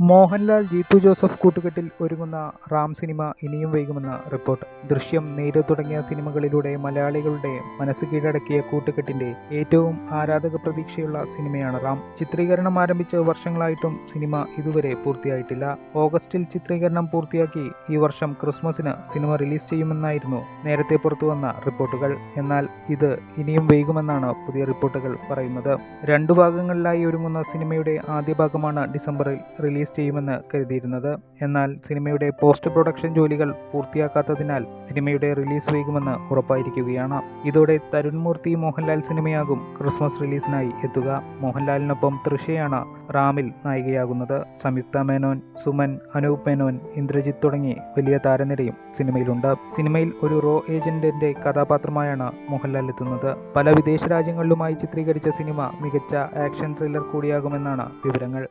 Mohanlal Jeethu Joseph കൂട്ടുകെട്ടിൽ ഒരുങ്ങുന്ന Ram cinema ഇനിയും വൈകുമെന്ന റിപ്പോർട്ട്. ദൃശ്യം നേരെ തുടങ്ങിയ സിനിമകളിലൂടെ മലയാളികളുടെ മനസ്സ് കീഴടക്കിയ കൂട്ടുകെട്ടിന്റെ ഏറ്റവും ആരാധക പ്രതീക്ഷയുള്ള സിനിമയാണ് റാം. ചിത്രീകരണം ആരംഭിച്ച വർഷങ്ങളായിട്ടും സിനിമ ഇതുവരെ പൂർത്തിയായിട്ടില്ല. ഓഗസ്റ്റിൽ ചിത്രീകരണം പൂർത്തിയാക്കി ഈ വർഷം ക്രിസ്മസിന് സിനിമ റിലീസ് ചെയ്യുമെന്നായിരുന്നു നേരത്തെ പുറത്തുവന്ന റിപ്പോർട്ടുകൾ. എന്നാൽ ഇത് ഇനിയും വൈകുമെന്നാണ് പുതിയ റിപ്പോർട്ടുകൾ പറയുന്നത്. രണ്ടു ഭാഗങ്ങളിലായി ഒരുങ്ങുന്ന സിനിമയുടെ ആദ്യ ഭാഗമാണ് ഡിസംബറിൽ റിലീസ് ചെയ്യുമെന്ന് കരുതിയിരുന്നത്. എന്നാൽ സിനിമയുടെ പോസ്റ്റ് പ്രൊഡക്ഷൻ ജോലികൾ പൂർത്തിയാക്കാത്തതിനാൽ സിനിമയുടെ റിലീസ് വൈകുമെന്ന് ഉറപ്പായിരിക്കുകയാണ്. ഇതോടെ തരുൺ മൂർത്തി മോഹൻലാൽ സിനിമയാകും ക്രിസ്മസ് റിലീസിനായി എത്തുക. മോഹൻലാലിനൊപ്പം തൃഷയാണ് റാമിൽ നായികയാകുന്നത്. സംയുക്ത മേനോൻ സുമൻ അനൂപ് മേനോൻ ഇന്ദ്രജിത്ത് തുടങ്ങി വലിയ താരനിരയും സിനിമയിലുണ്ട്. സിനിമയിൽ ഒരു റോ ഏജന്റിന്റെ കഥാപാത്രമായാണ് മോഹൻലാൽ എത്തുന്നത്. പല വിദേശ രാജ്യങ്ങളിലുമായി ചിത്രീകരിച്ച സിനിമ മികച്ച ആക്ഷൻ ത്രില്ലർ കൂടിയാകുമെന്നാണ് വിവരങ്ങൾ.